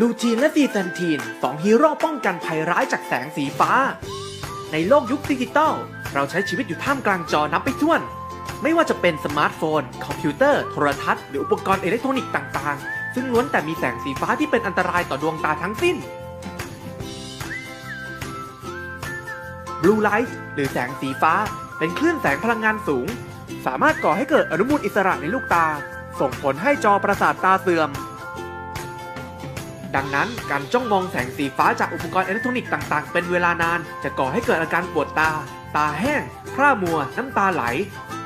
ลูทีนและซีแซนทีนสองฮีโร่ป้องกันภัยร้ายจากแสงสีฟ้า ในโลกยุคดิจิตอลเราใช้ชีวิตอยู่ท่ามกลางจอนับไปถ้วน ไม่ว่าจะเป็นสมาร์ทโฟน คอมพิวเตอร์ โทรทัศน์หรืออุปกรณ์อิเล็กทรอนิกส์ต่างๆ ซึ่งล้วนแต่มีแสงสีฟ้าที่เป็นอันตรายต่อดวงตาทั้งสิ้น Blue Light หรือแสงสีฟ้า เป็นคลื่นแสงพลังงานสูง สามารถก่อให้เกิดอนุมูลอิสระในลูกตา ส่งผลให้จอประสาทตาเสื่อม ดังนั้นการจ้องมองแสงสีฟ้าจากอุปกรณ์อิเล็กทรอนิกส์ต่างๆ เป็นเวลานาน จะก่อให้เกิดอาการปวดตา ตาแห้งพร่ามัว น้ำตาไหล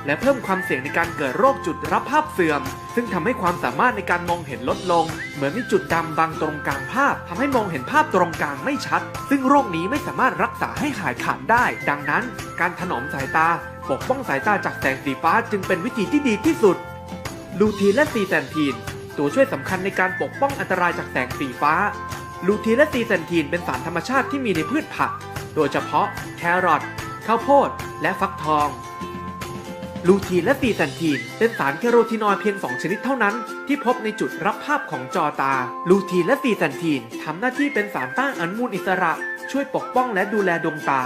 และเพิ่มความเสี่ยงในการเกิดโรคจุดรับภาพเสื่อม ซึ่งทำให้ความสามารถในการมองเห็นลดลง เหมือนมีจุดดำบังตรงกลางภาพทำให้มองเห็นภาพตรงกลางไม่ชัด ซึ่งโรคนี้ไม่สามารถรักษาให้หายขาดได้ ดังนั้น การถนอมสายตา ปกป้องสายตาจากแสงสีฟ้าจึงเป็นวิธีที่ดีที่สุดลูทีนและซีแซนทีน ตัวช่วยสำคัญในการปกป้องอันตรายจากแสงสีฟ้า ลูทีนและซีแซนทีนเป็นสารธรรมชาติที่มีในพืชผัก โดยเฉพาะแครอทข้าวโพด และฟักทอง ลูทีนและซีแซนทีนเป็นสารแคโรทีนอยด์เพียง 2 ชนิดเท่านั้น ที่พบในจุดรับภาพของจอตา ลูทีนและซีแซนทีนทำหน้าที่เป็นสารต้านอนุมูลอิสระ ช่วยปกป้องและดูแลดวงตา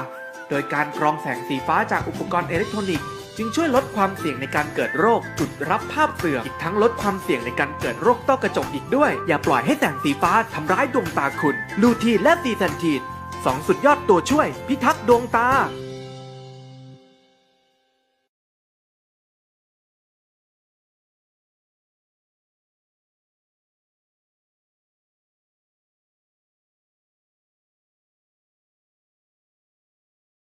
โดยการกรองแสงสีฟ้าจากอุปกรณ์อิเล็กทรอนิกส์ จึงช่วยลดความเสี่ยงในการเกิดโรค จุดรับภาพเสื่อมอีกทั้งลดความเสี่ยงในการเกิดโรคต้อกระจกอีกด้วย อย่าปล่อยให้แสงสีฟ้าทำร้ายดวงตาคุณ ลูทีและซีแซนทีดสองสุดยอดตัวช่วย พิทักษ์ดวงตา